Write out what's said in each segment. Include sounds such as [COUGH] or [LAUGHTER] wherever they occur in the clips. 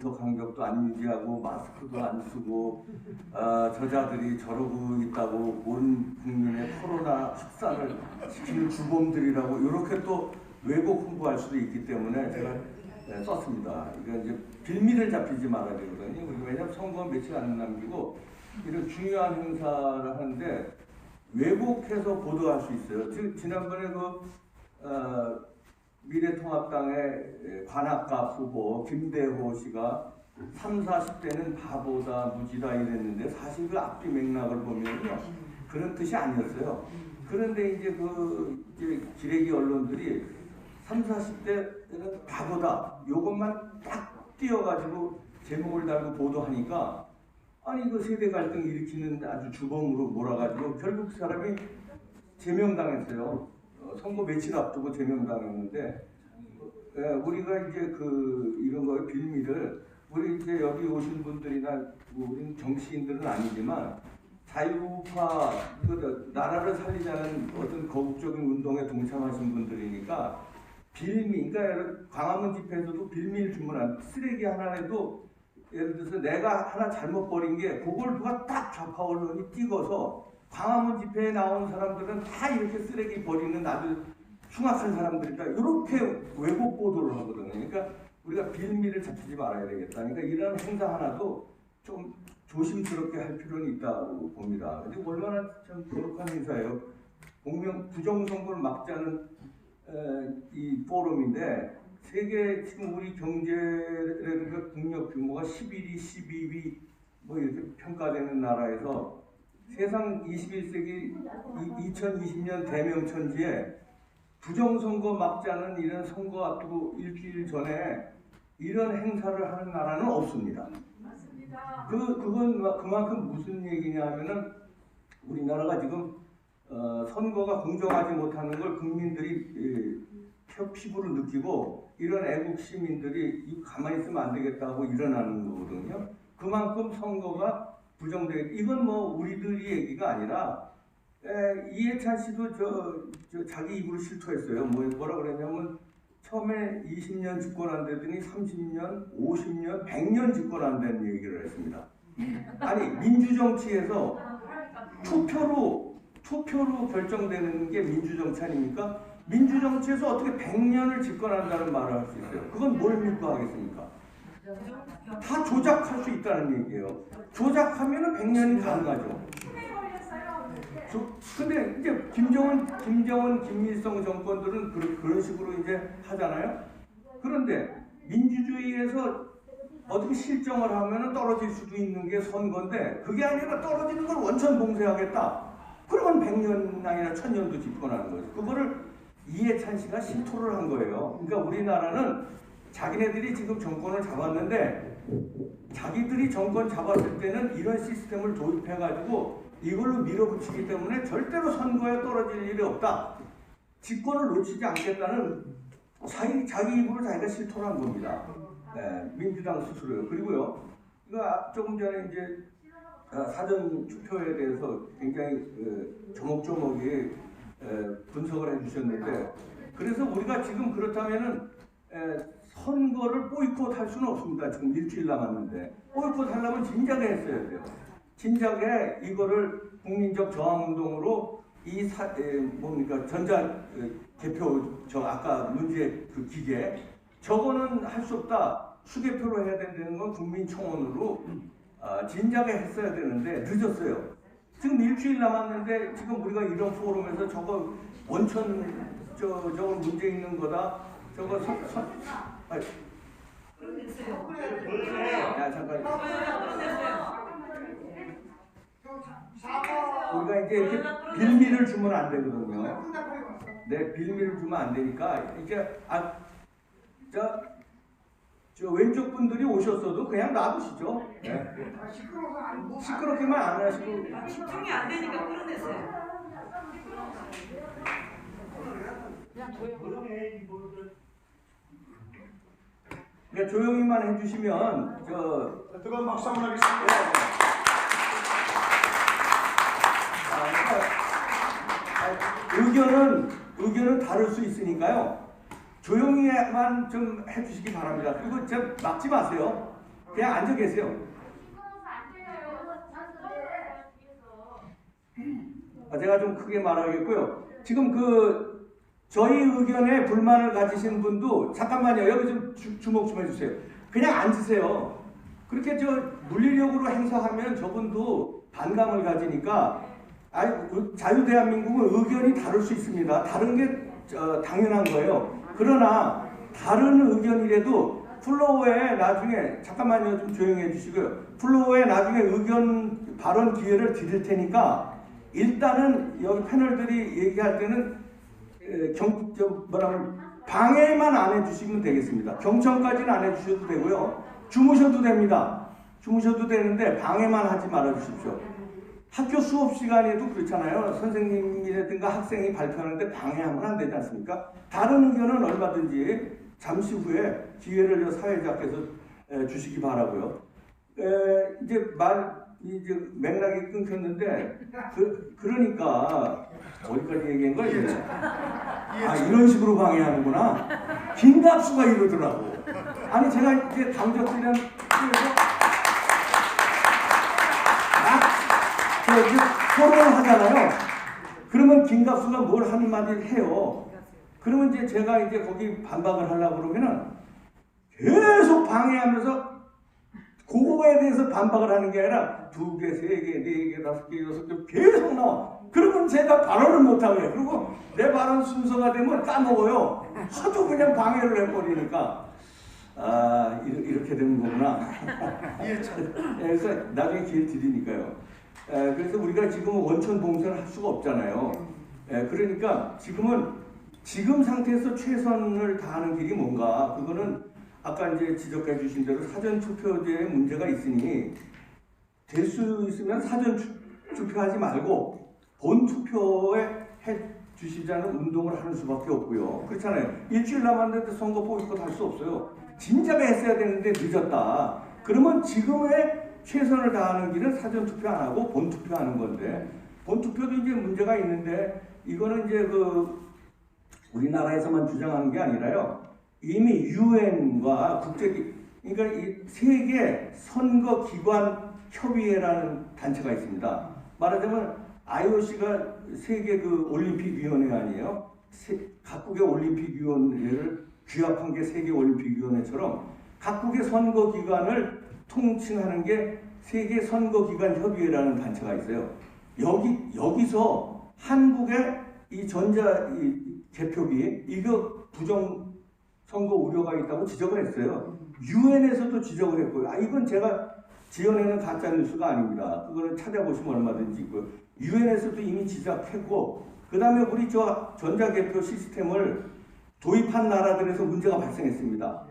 2m 간격도 안 유지하고 마스크도 안 쓰고 아, 저자들이 저러고 있다고 온 국민의 코로나 확산을 시키는 주범들이라고 이렇게 또 왜곡 홍보할 수도 있기 때문에 제가 네, 썼습니다. 이거 이제 빌미를 잡히지 말아야 되거든요. 왜냐하면 선거 며칠 안 남기고 이런 중요한 행사를 하는데 왜곡해서 보도할 수 있어요. 지- 지난번에 그 어, 미래통합당의 관악갑 후보 김대호 씨가 3, 40대는 바보다 무지다 이랬는데 사실 그 앞뒤 맥락을 보면요 그런 뜻이 아니었어요. 그런데 이제 그 이제 기레기 언론들이 3, 40대는 바보다 요것만 딱 띄어가지고 제목을 달고 보도하니까 아니 그 세대 갈등 일으키는 아주 주범으로 몰아가지고 결국 사람이 제명당했어요. 어, 선거 며칠 앞두고 제명당했는데 예, 우리가 이제 그 이런 거의 빌미를 우리 이제 여기 오신 분들이나 뭐 우리는 정치인들은 아니지만 자유파 그 나라를 살리자는 어떤 거국적인 운동에 동참하신 분들이니까 빌미 그러니까 광화문 집회에서도 빌미를 주문한 쓰레기 하나라도 예를 들어서 내가 하나 잘못 버린 게 그걸 누가 딱 좌파 언론이 찍어서 광화문 집회에 나온 사람들은 다 이렇게 쓰레기 버리는 아주 흉악한 사람들이다. 이렇게 왜곡 보도를 하거든요. 그러니까 우리가 빌미를 잡히지 말아야 되겠다. 그러니까 이런 행사 하나도 좀 조심스럽게 할 필요는 있다고 봅니다. 근데 얼마나 참 거룩한 행사예요. 공명 부정선거를 막자는 에, 이 포럼인데 세계 지금 우리 경제라든가 국력 규모가 11위, 12위 뭐 이렇게 평가되는 나라에서 세상 21세기 2020년 대명천지에 부정선거 막자는 이런 선거 앞두고 일주일 전에 이런 행사를 하는 나라는 없습니다. 그 그건 그만큼 무슨 얘기냐면은 우리나라가 지금 어, 선거가 공정하지 못하는 걸 국민들이 예, 표- 피부로 느끼고 이런 애국 시민들이 이 가만히 있으면 안 되겠다고 일어나는 거거든요. 그만큼 선거가 부정되겠. 이건 뭐 우리들 이 얘기가 아니라 에, 이해찬 씨도 저, 저 자기 입으로 실토했어요. 뭐 뭐라 그랬냐면 처음에 20년 집권한다더니 30년, 50년, 100년 집권 안된 얘기를 했습니다. 아니 민주정치에서 투표로 투표로 결정되는 게 민주정치 아닙니까? 민주정치에서 어떻게 100년을 집권한다는 말을 할 수 있어요? 그건 뭘 믿고 하겠습니까? 다 조작할 수 있다는 얘기예요. 조작하면은 100년이 가능하죠. 조, 근데 이제 김정은, 김정은, 김일성 정권들은 그, 그런 식으로 이제 하잖아요. 그런데 민주주의에서 어떻게 실정을 하면 떨어질 수도 있는 게 선거인데 그게 아니라 떨어지는 걸 원천 봉쇄하겠다. 그러면 100년 아니라 1000년도 집권하는 거죠. 그거를 이해찬 씨가 실토를 한 거예요. 그러니까 우리나라는 자기네들이 지금 정권을 잡았는데 자기들이 정권 잡았을 때는 이런 시스템을 도입해가지고 이걸로 밀어붙이기 때문에 절대로 선거에 떨어질 일이 없다. 집권을 놓치지 않겠다는 자기, 자기 입으로 자기가 실토를 한 겁니다. 네, 민주당 스스로요. 그리고요, 이거 아- 조금 전에 이제 아, 사전 투표에 대해서 굉장히 어, 조목조목이 에, 분석을 해주셨는데 그래서 우리가 지금 그렇다면은 에, 선거를 보이콧 할 수는 없습니다. 지금 일주일 남았는데 보이콧 하려면 진작에 했어야 돼요. 진작에 이거를 국민적 저항운동으로 이 사, 에, 뭡니까 전자 에, 개표 저 아까 문제 그 기계 저거는 할 수 없다. 수개표로 해야 된다는 건 국민청원으로 아, 진작에 했어야 되는데 늦었어요. 지금 일주일 남았는데 지금 우리가 이런 포럼에서 저거 원천 저 저거 문제 있는 거다. 저거 선, 선, 아니, 야 잠깐 우리가 이제 이렇게 빌미를 주면 안 되거든요. 네 빌미를 주면 안 되니까 이제 아저 저 왼쪽 분들이 오셨어도 그냥 놔두시죠. 네. 시끄럽게만 안 하시고 집중이 안 되니까 끌어냈어요. 그냥 조용히 만 해주시면 저 뜨거운 박수 한번 하겠습니다. 아, 그러니까, 아, 의견은 의견은 다를 수 있으니까요. 조용히만 좀 해주시기 바랍니다. 그리고 저 막지 마세요. 그냥 앉아 계세요. 아, 제가 좀 크게 말하겠고요. 지금 그 저희 의견에 불만을 가지신 분도 잠깐만요. 여기 좀 주, 주목 좀 해주세요. 그냥 앉으세요. 그렇게 저 물리력으로 행사하면 저분도 반감을 가지니까 아니, 그 자유대한민국은 의견이 다를 수 있습니다. 다른 게 어, 당연한 거예요. 그러나 다른 의견이라도 플로어에 나중에 잠깐만요 좀 조용히 해주시고요. 플로어에 나중에 의견 발언 기회를 드릴 테니까 일단은 여기 패널들이 얘기할 때는 에, 경, 저 뭐라면 방해만 안 해주시면 되겠습니다. 경청까지는 안 해주셔도 되고요. 주무셔도 됩니다. 주무셔도 되는데 방해만 하지 말아 주십시오. 학교 수업 시간에도 그렇잖아요. 선생님이라든가 학생이 발표하는데 방해하면 안 되지 않습니까? 다른 의견은 얼마든지 잠시 후에 기회를 저 사회자께서 에, 주시기 바라고요. 에, 이제 말 이제 맥락이 끊겼는데 그 그러니까 어디까지 얘기한 거야 이제? 아 이런 식으로 방해하는구나. 김갑수가 이러더라고. 아니 제가 이제 강적들이랑 막 저기 토론을 하잖아요. 그러면 김갑수가 뭘 한마디를 해요. 그러면 이제 제가 이제 거기 반박을 하려고 그러면은 계속 방해하면서 그거에 대해서 반박을 하는 게 아니라 두 개, 세 개, 네 개, 다섯 개, 여섯 개 계속 나와. 그러면 제가 발언을 못하게. 그리고 내 발언 순서가 되면 까먹어요. 하도 그냥 방해를 해버리니까. 아, 이렇게, 되는 거구나. [LAUGHS] 예, 그래서 나중에 기회 드리니까요. 에, 그래서 우리가 지금 원천 봉쇄를 할 수가 없잖아요. 에, 그러니까 지금은 지금 상태에서 최선을 다하는 길이 뭔가 그거는 아까 이제 지적해 주신 대로 사전 투표제에 문제가 있으니 될 수 있으면 사전 투- 투표하지 말고 본 투표에 해 주시자는 운동을 하는 수밖에 없고요. 그렇잖아요. 일주일 남았는데 선거 보이콧 할수 없어요. 진작에 했어야 되는데 늦었다. 그러면 지금의 최선을 다하는 길은 사전 투표 안 하고 본 투표하는 건데 본 투표도 이제 문제가 있는데 이거는 이제 그 우리나라에서만 주장하는 게 아니라요. 이미 유엔과 국제 그러니까 이 세계 선거 기관 협의회라는 단체가 있습니다. 말하자면 IOC가 세계 그 올림픽 위원회 아니에요? 세- 각국의 올림픽 위원회를 규합한 게 세계 올림픽 위원회처럼 각국의 선거 기관을 통칭하는 게 세계 선거 기관 협의회라는 단체가 있어요. 여기 여기서 한국의 이 전자 이 개표기 이거 부정 선거 우려가 있다고 지적을 했어요. 유엔에서도 지적을 했고요. 아 이건 제가 지어내는 가짜 뉴스가 아닙니다. 그거는 찾아보시면 얼마든지 있고요. 유엔에서도 이미 지적했고 그 다음에 우리 저 전자 개표 시스템을 도입한 나라들에서 문제가 발생했습니다.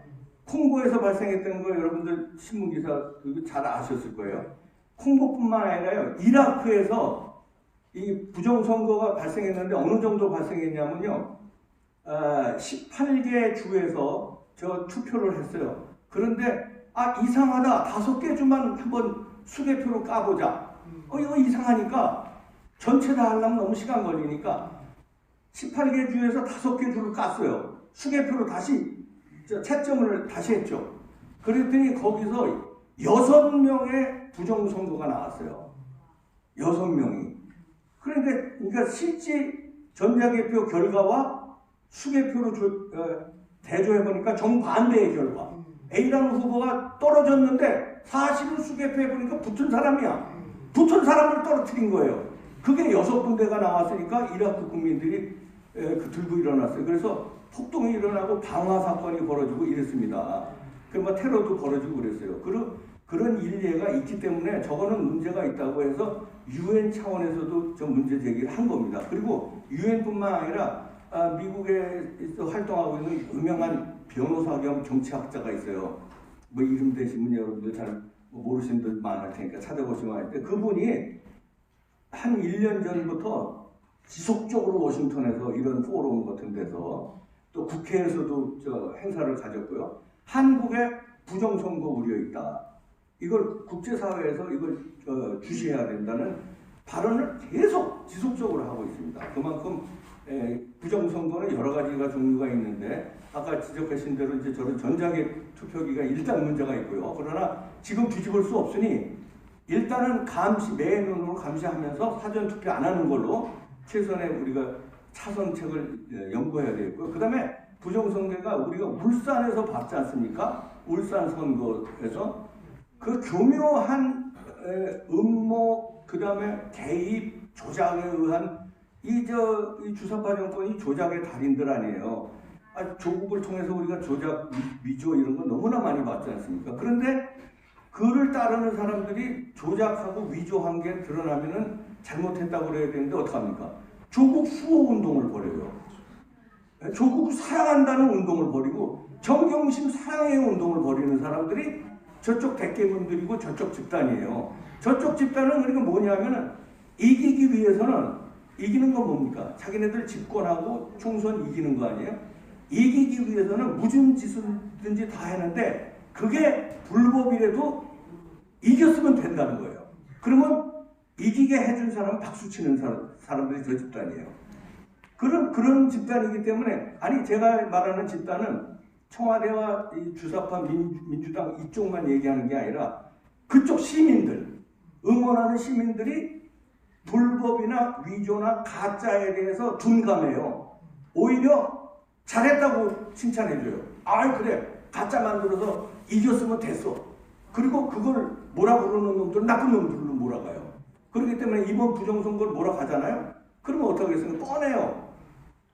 콩고에서 발생했던 거 여러분들 신문 기사 그거 잘 아셨을 거예요. 콩고뿐만 아니라요. 이라크에서 이 부정 선거가 발생했는데 어느 정도 발생했냐면요. 아, 18개 주에서 저 투표를 했어요. 그런데 아 이상하다 다섯 개 주만 한번 수개표로 까보자. 어 이거 이상하니까 전체 다 하려면 너무 시간 걸리니까 18개 주에서 다섯 개 주를 깠어요. 수개표로 다시 저 채점을 다시 했죠. 그랬더니 거기서 여섯 명의 부정 선거가 나왔어요. 여섯 명이. 그런데 그러니까 실제 전자개표 결과와 수개표로 조- 어, 대조해 보니까 정반대의 결과. A라는 후보가 떨어졌는데 사실은 수개표해 보니까 붙은 사람이야. 붙은 사람을 떨어뜨린 거예요. 그게 여섯 군데가 나왔으니까 이라크 국민들이 에, 그 들고 일어났어요. 그래서 폭동이 일어나고 방화 사건이 벌어지고 이랬습니다. 그뭐 테러도 벌어지고 그랬어요. 그런 그런 일례가 있기 때문에 저거는 문제가 있다고 해서 유엔 차원에서도 좀 문제 제기를 한 겁니다. 그리고 유엔뿐만 아니라 아, 미국에서 활동하고 있는 유명한 변호사 겸 정치학자가 있어요. 뭐 이름 되신 분 여러분들 잘 모르시는 분들 많을 테니까 찾아보시면 알 텐데 그분이 한 1년 전부터 지속적으로 워싱턴에서 이런 포럼 같은 데서 또 국회에서도 저 행사를 가졌고요. 한국에 부정선거 우려 있다. 이걸 국제사회에서 이걸 어, 주시해야 된다는 발언을 계속 지속적으로 하고 있습니다. 그만큼 에, 부정선거는 여러 가지가 종류가 있는데 아까 지적하신 대로 이제 저런 전자개 투표기가 일단 문제가 있고요. 그러나 지금 뒤집을 수 없으니 일단은 감시 매 눈으로 감시하면서 사전 투표 안 하는 걸로 최선의 우리가 차선책을 예, 연구해야 되겠고요. 그다음에 부정선거가 우리가 울산에서 봤지 않습니까? 울산 선거에서 그 교묘한 에, 음모 그다음에 개입 조작에 의한 이 저 이 주사파 정권이 조작의 달인들 아니에요. 아, 조국을 통해서 우리가 조작 위- 위조 이런 거 너무나 많이 봤지 않습니까? 그런데 그를 따르는 사람들이 조작하고 위조한 게 드러나면은 잘못했다고 그래야 되는데 어떡합니까? 조국 수호 운동을 벌여요. 조국을 사랑한다는 운동을 벌이고 정경심 사랑의 운동을 벌이는 사람들이 저쪽 대깨문들이고 저쪽 집단이에요. 저쪽 집단은 그러니까 뭐냐면은 이기기 위해서는 이기는 건 뭡니까? 자기네들 집권하고 총선 이기는 거 아니에요? 이기기 위해서는 무슨 짓을든지 다 했는데 그게 불법이라도 이겼으면 된다는 거예요. 그러면 이기게 해준 사람은 박수 치는 사람, 사람들이 저 집단이에요. 그런 그런 집단이기 때문에 아니 제가 말하는 집단은 청와대와 이 주사파 민, 민주당 이쪽만 얘기하는 게 아니라 그쪽 시민들 응원하는 시민들이 불법이나 위조나 가짜에 대해서 둔감해요. 오히려 잘했다고 칭찬해줘요. 아 그래 가짜 만들어서 이겼으면 됐어. 그리고 그걸 뭐라 부르는 놈들은 나쁜 놈들로 몰아가요. 그렇기 때문에 이번 부정선거를 몰아가잖아요. 그러면 어떻게 하겠습니까? 뻔해요.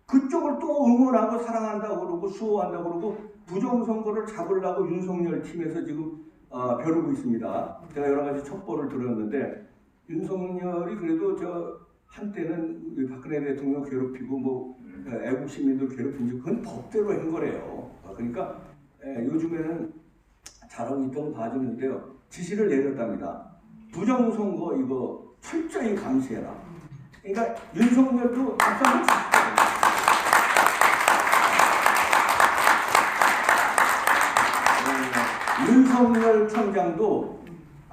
그쪽을 또 응원하고 사랑한다고 그러고 수호한다고 그러고 부정선거를 잡으려고 윤석열 팀에서 지금 어, 벼르고 있습니다. 제가 여러 가지 첩보를 들었는데 윤석열이 그래도 저 한때는 우리 박근혜 대통령 괴롭히고 뭐 에, 애국 시민들 괴롭힌 지 그건 법대로 한 거래요. 어, 그러니까 에, 요즘에는 잘하고 있다고 봐주는데요. 지시를 내렸답니다. 부정선거 이거 철저히 감시해라. 그러니까 윤석열도 치시죠. 어, 윤석열 총장도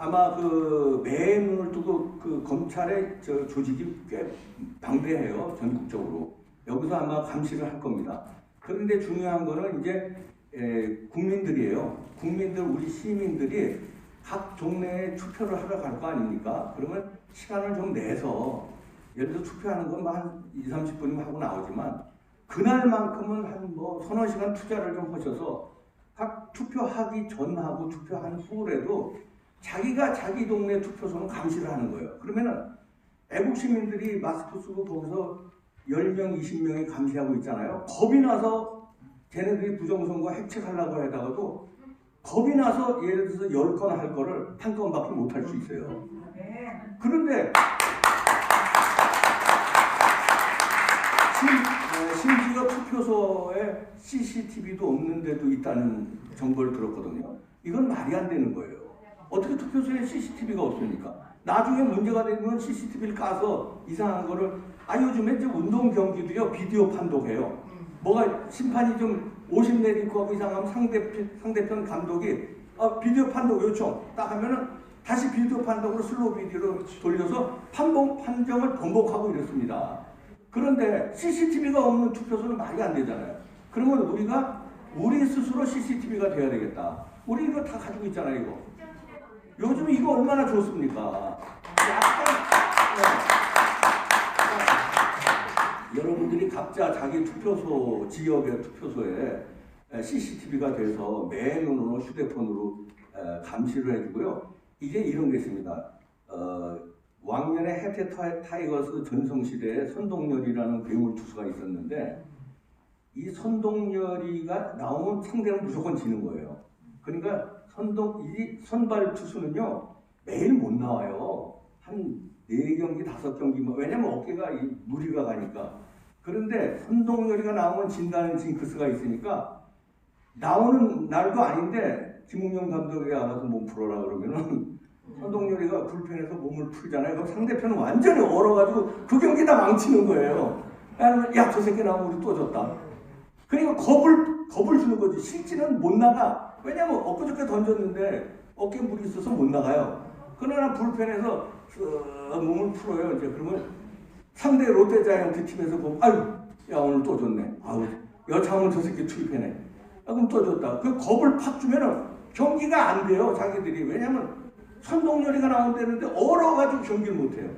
아마 그 매눈을 두고 그 검찰의 저 조직이 꽤 방대해요 전국적으로 여기서 아마 감시를 할 겁니다. 그런데 중요한 거는 이제 에, 국민들이에요. 국민들 우리 시민들이 각 동네에 투표를 하러 갈 거 아닙니까? 그러면 시간을 좀 내서 예를 들어 투표하는 건한 2, 30분이면 하고 나오지만 그날만큼은 한 뭐 서너 시간 투자를 좀 하셔서 각 투표하기 전하고 투표한 후라도 자기가 자기 동네 투표소는 감시를 하는 거예요. 그러면은 애국 시민들이 마스크 쓰고 거기서 10명, 20명이 감시하고 있잖아요. 겁이 나서 걔네들이 부정선거 해책하려고 하다가도 겁이 나서 예를 들어서 10건 할 거를 한 건밖에 못 할 수 있어요. 그런데 심, 어, 심지어 투표소에 CCTV도 없는데도 있다는 정보를 들었거든요. 이건 말이 안 되는 거예요. 어떻게 투표소에 CCTV가 없습니까? 나중에 문제가 되면 CCTV를 까서 이상한 거를 아 요즘에 이제 운동 경기도요 비디오 판독해요. 뭐가 심판이 좀 50 내리고 하고 이상하면 상대편 상대편 감독이 아, 비디오 판독 요청 딱 하면은 다시 비디오 판독으로 슬로우 비디오로 돌려서 판봉 판정을 번복하고 이랬습니다. 그런데 CCTV가 없는 투표소는 말이 안 되잖아요. 그러면 우리가 우리 스스로 CCTV가 돼야 되겠다. 우리 이거 다 가지고 있잖아요, 이거. 요즘 이거 얼마나 좋습니까? 약간 네. 여러분들이 각자 자기 투표소 지역의 투표소에 CCTV가 돼서 매 눈으로 휴대폰으로 에, 감시를 해주고요. 이게 이런 게 있습니다. 어, 왕년에 해태 타- 타이거스 전성시대에 선동열이라는 괴물 투수가 있었는데 이 선동열이가 나오면 상대는 무조건 지는 거예요. 그러니까 선동 이 선발 투수는요 매일 못 나와요. 한 네 경기 다섯 경기 뭐 왜냐면 어깨가 이 무리가 가니까. 그런데 선동열이가 나오면 진다는 징크스가 있으니까 나오는 날도 아닌데 김웅영 감독이 알아서 몸 풀어라 그러면은 선동열이가 불펜에서 몸을 풀잖아요. 그럼 상대편은 완전히 얼어가지고 그 경기 다 망치는 거예요. 야저 새끼 나오면 우리 또 졌다. 그러니까 겁을 겁을 주는 거지. 실제는 못 나가. 왜냐면 엊그저께 던졌는데 어깨 물이 있어서 못 나가요. 그러나 쓱 몸을 풀어요. 이제 그러면 상대 롯데 자이언트 팀에서 보면 아유 야 오늘 또 졌네. 아우 여차하면 저 새끼 투입해네. 아, 그럼 또 졌다. 그 겁을 팍 주면은 경기가 안 돼요 자기들이 왜냐면 선동열이가 나온다는데 얼어가지고 경기를 못해요.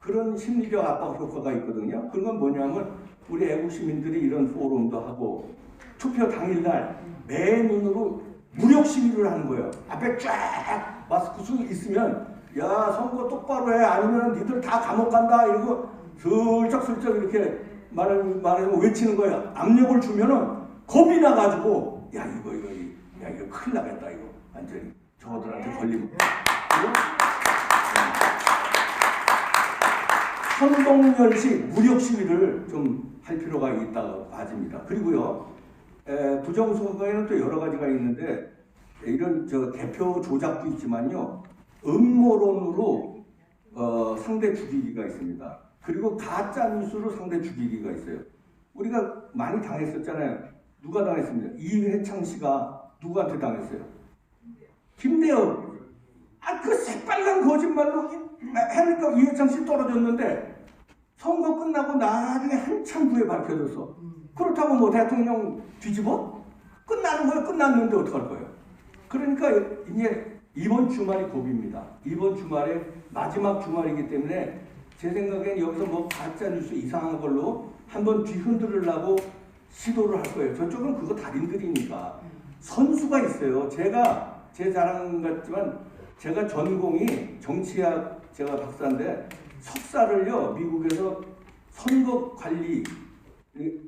그런 심리적 압박 효과가 있거든요. 그런 건 뭐냐면 우리 애국 시민들이 이런 포럼도 하고 투표 당일날 매 눈으로 무력 시위를 하는 거예요. 앞에 쫙 마스크 수 있으면 야 선거 똑바로 해 아니면 니들 다 감옥 간다 이러고 슬쩍슬쩍 이렇게 말을 말하면 외치는 거예요. 압력을 주면은 겁이 나가지고 야 이거 이거 이- 야 이거 큰일 나겠다 이거 완전히 저들한테 걸리면 그리고 선동열식 무력 시위를 좀 할 필요가 있다고 봐집니다. 그리고요, 에, 부정선거에는 또 여러 가지가 있는데 이런 저 대표 조작도 있지만요, 음모론으로 어, 상대 죽이기가 있습니다. 그리고 가짜 뉴스로 상대 죽이기가 있어요. 우리가 많이 당했었잖아요. 누가 당했습니까? 이회창 씨가 누구한테 당했어요? 김대엽. 아, 그 새빨간 거짓말로 해니까 이회창 씨 떨어졌는데 선거 끝나고 나중에 한참 후에 밝혀졌어. 그렇다고 뭐 대통령 뒤집어? 끝나는 거야 끝났는데 어떡할 거예요? 그러니까 이제 이번 주말이 고비입니다. 이번 주말에 마지막 주말이기 때문에 제 생각엔 여기서 뭐 가짜 뉴스 이상한 걸로 한번 뒤흔들으려고 시도를 할 거예요. 저쪽은 그거 달인들이니까 선수가 있어요. 제가 제 자랑 같지만 제가 전공이 정치학 제가 박사인데 석사를요 미국에서 선거 관리 이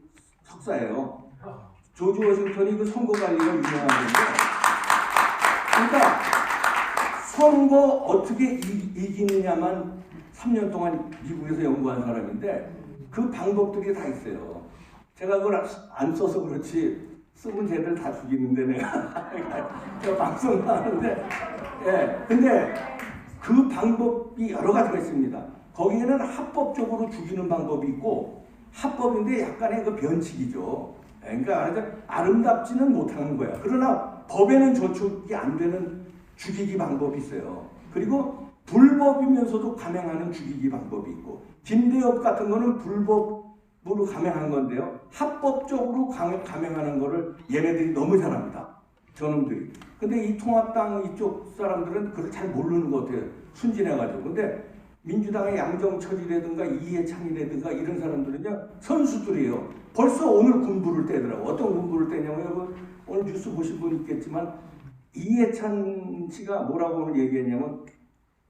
석사예요. 조지 워싱턴이 그 선거 관리가 유명한 건데, 그러니까 선거 어떻게 이, 이기느냐만 3년 동안 미국에서 연구한 사람인데 그 방법들이 다 있어요. 제가 그걸 안- 안 써서 그렇지 쓰면 쟤들 다 죽이는데 내가 [LAUGHS] 제가 방송 하는데 예 근데 그 방법이 여러 가지가 있습니다. 거기에는 합법적으로 죽이는 방법이 있고 합법인데 약간의 그 변칙이죠. 예, 그러니까 아름답지는 못하는 거야. 그러나 법에는 저촉이 안 되는 죽이기 방법이 있어요. 그리고 불법이면서도 감행하는 죽이기 방법이 있고 김대엽 같은 거는 불법으로 감행한 건데요. 합법적으로 감- 감행하는 거를 얘네들이 너무 잘합니다. 저놈들이. 근데 이 통합당 이쪽 사람들은 그걸 잘 모르는 것 같아요. 순진해가지고. 근데 민주당의 양정철이라든가 이해창이라든가 이런 사람들은요 선수들이에요. 벌써 오늘 군부를 떼더라고. 어떤 군부를 떼냐면 여러분 오늘 뉴스 보신 분 있겠지만 이해찬 씨가 뭐라고 오늘 얘기했냐면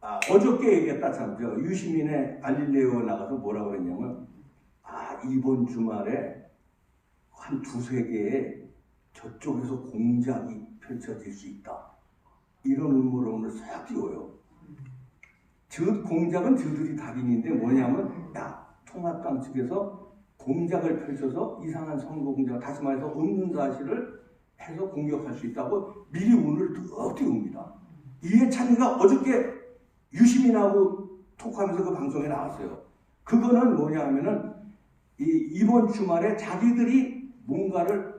아, 어저께 얘기했다 참. 저 유시민의 알릴레오 나가서 뭐라고 그랬냐면 아 이번 주말에 한 두세 개의 저쪽에서 공작이 펼쳐질 수 있다. 이런 음모론을 싹 띄워요. 저 공작은 저들이 달인인데 뭐냐면 야 통합당 측에서 공작을 펼쳐서 이상한 선거 공작 다시 말해서 없는 사실을 해서 공격할 수 있다고 미리 운을 더 띄웁니다. 이해찬이가 어저께 유시민하고 톡하면서 그 방송에 나왔어요. 그거는 뭐냐 하면은 이 이번 주말에 자기들이 뭔가를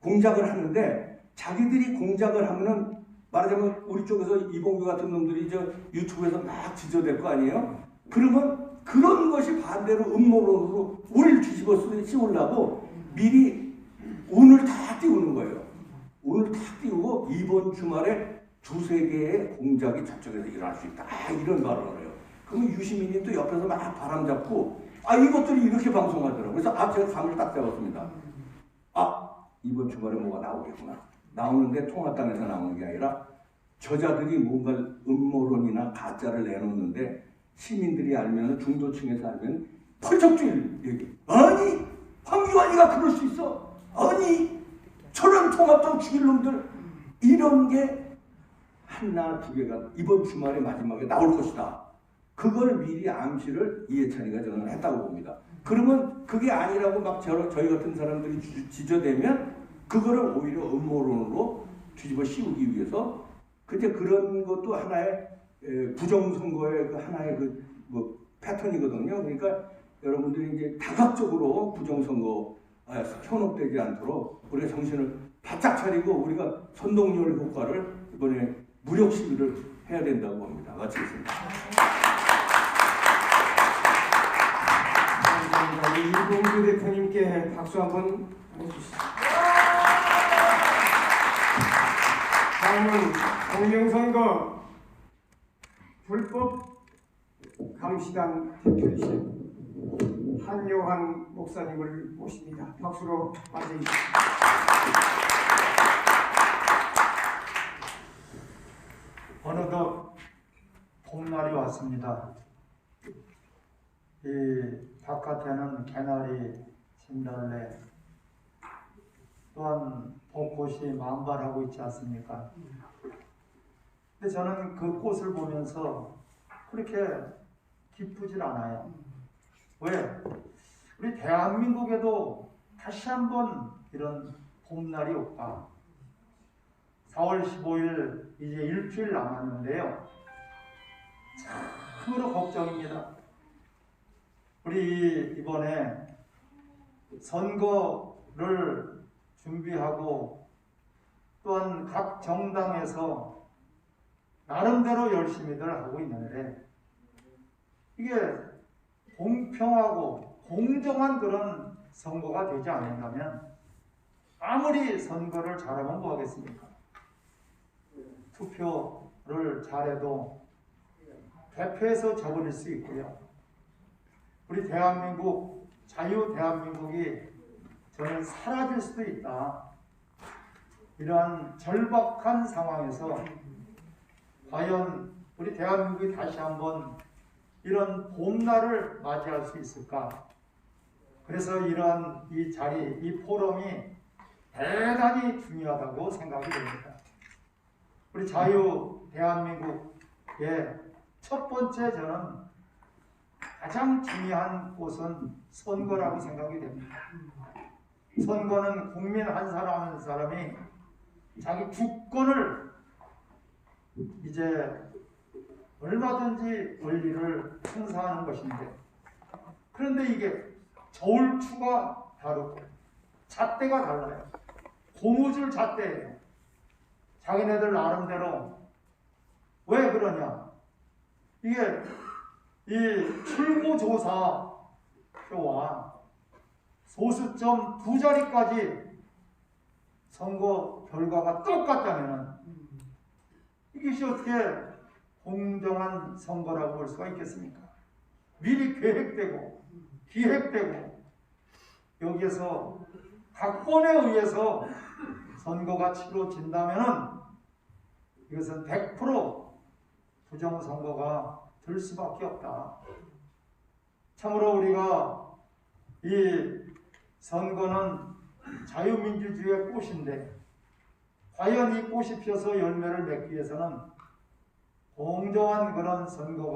공작을 하는데 자기들이 공작을 하면은 말하자면 우리 쪽에서 이봉규 같은 놈들이 저 유튜브에서 막 지저댈 거 아니에요? 그러면 그런 것이 반대로 음모론으로 우리를 뒤집어 쓰- 씌우려고 미리 운을 다 띄우는 거예요. 운을 다 띄우고 이번 주말에 두세 개의 공작이 저쪽에서 일어날 수 있다. 아, 이런 발언을 해요. 그러면 유시민이 또 옆에서 막 바람 잡고 아 이것들이 이렇게 방송하더라고요. 그래서 아 제가 감을 딱 잡았습니다. 아 이번 주말에 뭐가 나오겠구나. 나오는데 통합당에서 나오는 게 아니라 저자들이 뭔가 음모론이나 가짜를 내놓는데 시민들이 알면 중도층에서 알면 펄쩍질 얘기. 아니 황교안이가 그럴 수 있어. 아니 저런 통합당 죽일 놈들 이런 게 하나 두 개가 이번 주말에 마지막에 나올 것이다. 그걸 미리 암시를 이해찬이가 저는 했다고 봅니다. 그러면 그게 아니라고 막 저, 저희 같은 사람들이 지- 지저대면 그거를 오히려 음모론으로 뒤집어 씌우기 위해서 그때 그런 것도 하나의 에, 부정선거의 그 하나의 그 뭐 패턴이거든요. 그러니까 여러분들이 이제 다각적으로 부정선거 에 현혹되지 않도록 우리가 정신을 바짝 차리고 우리가 선동열 효과를 이번에 무력 시위를 해야 된다고 합니다. 마치겠습니다. 감사합니다. 이봉규 대표님께 박수 한번 해주시죠. 다음은 공명선거 불법 감시단 대표이신 한요한 목사님을 모십니다. 박수로 맞이해주십시오. 어느덧 봄날이 왔습니다. 이 바깥에는 개나리, 진달래, 또한 벚꽃이 만발하고 있지 않습니까? 근데 저는 그 꽃을 보면서 그렇게 기쁘질 않아요. 왜? 우리 대한민국에도 다시 한번 이런 봄날이 올까? 4월 15일 이제 일주일 남았는데요. 참으로 걱정입니다. 우리 이번에 선거를 준비하고 또한 각 정당에서 나름대로 열심히들 하고 있는데 이게 공평하고 공정한 그런 선거가 되지 않는다면 아무리 선거를 잘하면 뭐하겠습니까? 투표를 잘해도 대표에서 져버릴 수 있고요. 우리 대한민국 자유 대한민국이 저는 사라질 수도 있다. 이러한 절박한 상황에서 과연 우리 대한민국이 다시 한번 이런 봄날을 맞이할 수 있을까? 그래서 이러한 이 자리, 이 포럼이 대단히 중요하다고 생각이 됩니다. 우리 자유 대한민국의 첫 번째 저는 가장 중요한 곳은 선거라고 생각이 됩니다. 선거는 국민 한 사람 한 사람이 자기 주권을 이제 얼마든지 권리를 행사하는 것인데 그런데 이게 저울추가 다르고 잣대가 달라요. 고무줄 잣대예요. 자기네들 나름대로 왜 그러냐? 이게 이 출구조사 표와 소수점 두 자리까지 선거 결과가 똑같다면 이것이 어떻게 공정한 선거라고 볼 수가 있겠습니까? 미리 계획되고 기획되고 여기에서 각본에 의해서 선거가 치러진다면 이것은 100% 부정선거가 될 수밖에 없다. 참으로 우리가 이 선거는 자유민주주의의 꽃인데 과연 이 꽃이 피어서 열매를 맺기 위해서는 공정한 그런 선거가